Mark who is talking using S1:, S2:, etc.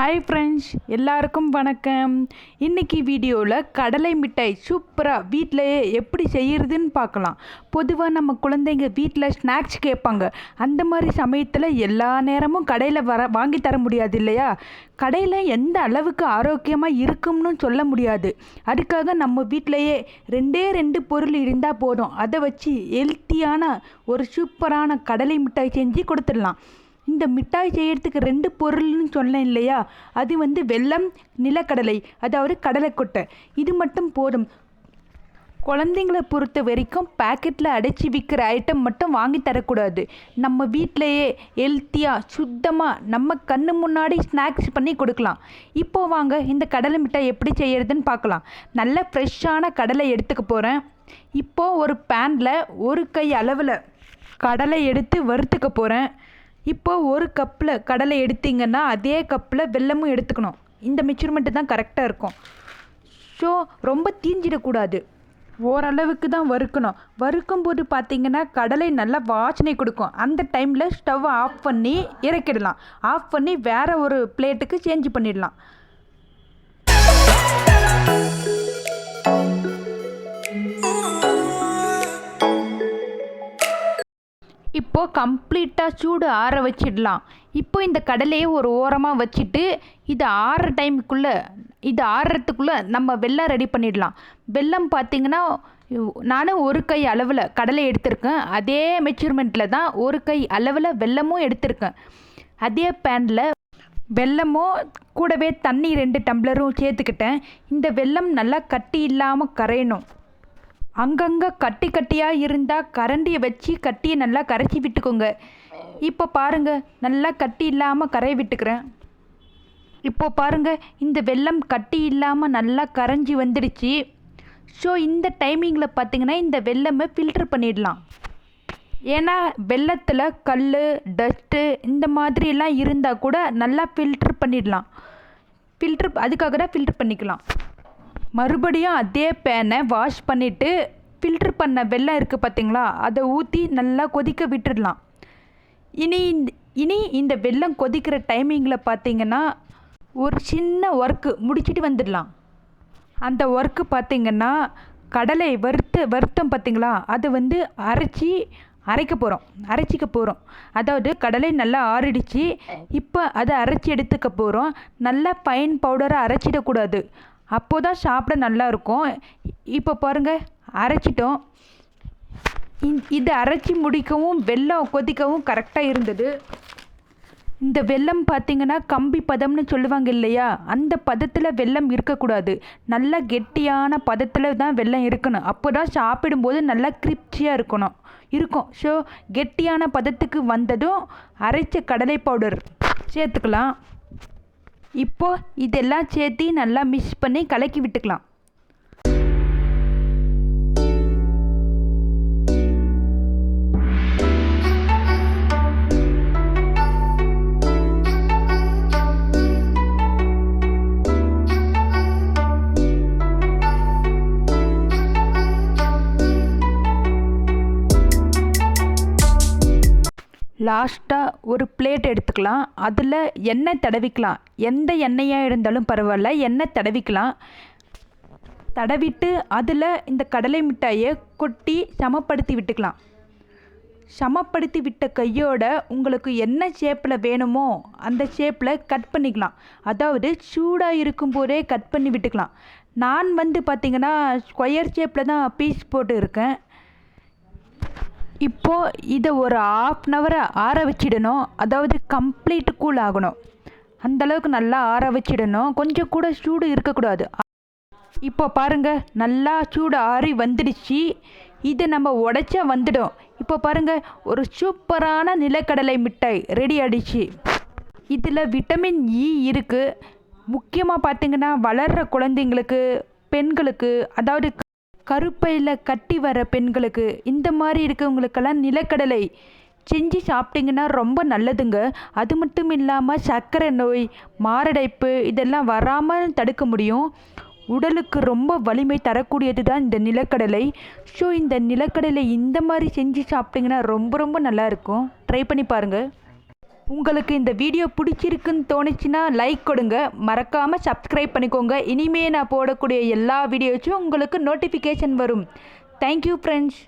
S1: Hi friends எல்லாருக்கும் வணக்கம். இன்னைக்கு வீடியோவில் கடலை மிட்டாய் சூப்பராக வீட்டிலையே எப்படி செய்கிறதுன்னு பார்க்கலாம். பொதுவாக நம்ம குழந்தைங்க வீட்டில் ஸ்நாக்ஸ் கேட்பாங்க. அந்த மாதிரி சமயத்தில் எல்லா நேரமும் கடையில் வர வாங்கி தர முடியாது இல்லையா? கடையில் எந்த அளவுக்கு ஆரோக்கியமாக இருக்கும்னு சொல்ல முடியாது. அதுக்காக நம்ம வீட்டிலையே ரெண்டே ரெண்டு பொருள் இருந்தால் போதும். அதை வச்சு ஹெல்த்தியான ஒரு சூப்பரான கடலை மிட்டாய் செஞ்சு கொடுத்துடலாம். இந்த மிட்டாய் செய்கிறதுக்கு ரெண்டு பொருள்னு சொன்னேன் இல்லையா? அது வந்து வெள்ளம் நிலக்கடலை அதாவது கடலைக்கொட்டை. இது மட்டும் போதும். குழந்தைங்களை பொறுத்த வரைக்கும் பேக்கெட்டில் அடைச்சி விற்கிற ஐட்டம் மட்டும் வாங்கி தரக்கூடாது. நம்ம வீட்டிலையே ஹெல்த்தியாக சுத்தமாக நம்ம கண்ணு முன்னாடி ஸ்நாக்ஸ் பண்ணி கொடுக்கலாம். இப்போ வாங்க இந்த கடலை மிட்டாய் எப்படி செய்யறதுன்னு பார்க்கலாம். நல்ல ஃப்ரெஷ்ஷான கடலை எடுத்துக்க போகிறேன் இப்போது ஒரு பேனில் ஒரு கை அளவில் கடலை எடுத்து வறுத்துக்க போகிறேன் இப்போ ஒரு கப்பில் கடலை எடுத்தீங்கன்னா அதே கப்பில் வெல்லமும் எடுத்துக்கணும். இந்த மெச்சூர்மெண்ட்டு தான் கரெக்டாக இருக்கும். ஸோ ரொம்ப தீஞ்சிடக்கூடாது. ஓரளவுக்கு தான் வறுக்கணும். வறுக்கும் போது பார்த்தீங்கன்னா கடலை நல்லா வாசனை கொடுக்கும். அந்த டைமில் ஸ்டவ் ஆஃப் பண்ணி இறக்கிடலாம். ஆஃப் பண்ணி வேறு ஒரு பிளேட்டுக்கு சேஞ்ச் பண்ணிடலாம். அப்போது கம்ப்ளீட்டாக சூடு ஆற வச்சிடலாம். இப்போ இந்த கடலையை ஒரு ஓரமாக வச்சுட்டு இது ஆறுற டைமுக்குள்ளே இது ஆறுறதுக்குள்ளே நம்ம வெல்லம் ரெடி பண்ணிடலாம். வெல்லம் பார்த்திங்கன்னா நானும் ஒரு கை அளவில் கடலை எடுத்திருக்கேன். அதே மெச்சூர்மெண்ட்டில் தான் ஒரு கை அளவில் வெல்லமும் எடுத்திருக்கேன். அதே பேனில் வெல்லமும் கூடவே தண்ணி ரெண்டு டம்ளரும் சேர்த்துக்கிட்டேன். இந்த வெல்லம் நல்லா கட்டி இல்லாமல் கரையணும். அங்கங்கே கட்டி கட்டியாக இருந்தால் கரண்டியை வச்சு கட்டியை நல்லா கரைச்சி விட்டுக்கோங்க. இப்போ பாருங்கள் நல்லா கட்டி இல்லாமல் கரைய விட்டுக்கிறேன். இப்போ பாருங்கள் இந்த வெல்லம் கட்டி இல்லாமல் நல்லா கரைஞ்சி வந்துடுச்சு. ஸோ இந்த டைமிங்கில் பார்த்தீங்கன்னா இந்த வெள்ளமை ஃபில்ட்ரு பண்ணிடலாம். ஏன்னா வெள்ளத்தில் கல் டஸ்ட்டு இந்த மாதிரிலாம் இருந்தால் கூட நல்லா ஃபில்ட்ரு பண்ணிடலாம். ஃபில்ட்ரு அதுக்காக தான் ஃபில்ட்ரு பண்ணிக்கலாம். மறுபடியும் அதே பேனை வாஷ் பண்ணிவிட்டு ஃபில்ட்ரு பண்ண வெள்ளம் இருக்குது பார்த்தீங்களா? அதை ஊற்றி நல்லா கொதிக்க விட்டுடலாம். இனி இந்த இனி இந்த வெள்ளம் கொதிக்கிற டைமிங்கில் பார்த்தீங்கன்னா ஒரு சின்ன ஒர்க்கு முடிச்சிட்டு வந்துடலாம். அந்த ஒர்க்கு பார்த்தீங்கன்னா கடலை வறுத்த வருத்தம் பார்த்தீங்களா? அதை வந்து அரைச்சி அரைக்க போகிறோம் அரைச்சிக்க போகிறோம் அதாவது கடலை நல்லா ஆறிடுச்சு. இப்போ அதை அரைச்சி எடுத்துக்க போகிறோம் நல்லா ஃபைன் பவுடரை அரைச்சிடக்கூடாது. அப்போ தான் சாப்பிட நல்லா இருக்கும். இப்போ பாருங்கள் அரைச்சிட்டோம். இது அரைச்சி முடிக்கவும் வெல்லம் கொதிக்கவும் கரெக்டாக இருந்தது. இந்த வெல்லம் பார்த்திங்கன்னா கம்பி பதம்னு சொல்லுவாங்க இல்லையா? அந்த பதத்தில் வெல்லம் இருக்கக்கூடாது. நல்லா கெட்டியான பதத்தில் தான் வெல்லம் இருக்கணும். அப்போ தான் சாப்பிடும்போது நல்லா கிரிப்சியாக இருக்கணும். இருக்கும். ஸோ கெட்டியான பதத்துக்கு வந்ததும் அரைச்ச கடலை பவுடர் சேர்த்துக்கலாம். இப்போ இதெல்லாம் சேர்த்து நல்லா மிக்ஸ் பண்ணி கலக்கி விட்டுக்கலாம். லாஸ்ட்டாக ஒரு பிளேட் எடுத்துக்கலாம். அதில் எண்ணெய் தடவிக்கலாம். எந்த எண்ணெயாக இருந்தாலும் பரவாயில்ல. எண்ணெய் தடவிக்கலாம். தடவிட்டு அதில் இந்த கடலை மிட்டாயை கொட்டி சமப்படுத்தி விட்டுக்கலாம். சமப்படுத்தி விட்ட கையோட உங்களுக்கு என்ன ஷேப்பில் வேணுமோ அந்த ஷேப்பில் கட் பண்ணிக்கலாம். அதாவது சூடாக இருக்கும்போதே கட் பண்ணி விட்டுக்கலாம். நான் வந்து பார்த்திங்கன்னா ஸ்கொயர் ஷேப்பில் தான் பீஸ் போட்டு இருக்கேன். இப்போது இதை ஒரு ஆஃப் அன் ஹவர் ஆற வச்சிடணும். அதாவது கம்ப்ளீட் கூல் ஆகணும். அந்தளவுக்கு நல்லா ஆற வச்சிடணும். கொஞ்சம் கூட சூடு இருக்கக்கூடாது. இப்போ பாருங்கள் நல்லா சூடு ஆறி வந்துடுச்சு. இதை நம்ம உடைச்சா வந்துடும். இப்போ பாருங்கள் ஒரு சூப்பரான நிலக்கடலை மிட்டாய் ரெடி ஆகிடுச்சு இதில் விட்டமின் இ e இருக்குது முக்கியமாக பார்த்திங்கன்னா வளர்கிற குழந்தைங்களுக்கு பெண்களுக்கு அதாவது கருப்பையில் கட்டி வர பெண்களுக்கு இந்த மாதிரி இருக்கவங்களுக்கெல்லாம் நிலக்கடலை செஞ்சு சாப்பிட்டிங்கன்னா ரொம்ப நல்லதுங்க. அது மட்டும் இல்லாமல் சர்க்கரை நோய் மாரடைப்பு இதெல்லாம் வராமல் தடுக்க முடியும். உடலுக்கு ரொம்ப வலிமை தரக்கூடியது தான் இந்த நிலக்கடலை. ஸோ இந்த நிலக்கடலை இந்த மாதிரி செஞ்சு சாப்பிட்டிங்கன்னா ரொம்ப ரொம்ப நல்லாயிருக்கும் ட்ரை பண்ணி பாருங்கள் உங்களுக்கு இந்த வீடியோ பிடிச்சிருக்குன்னு தோணுச்சுன்னா லைக் கொடுங்க. மறக்காமல் சப்ஸ்கிரைப் பண்ணிக்கோங்க. இனிமே நான் போடக்கூடிய எல்லா வீடியோஸும் உங்களுக்கு நோட்டிஃபிகேஷன் வரும். Thank you friends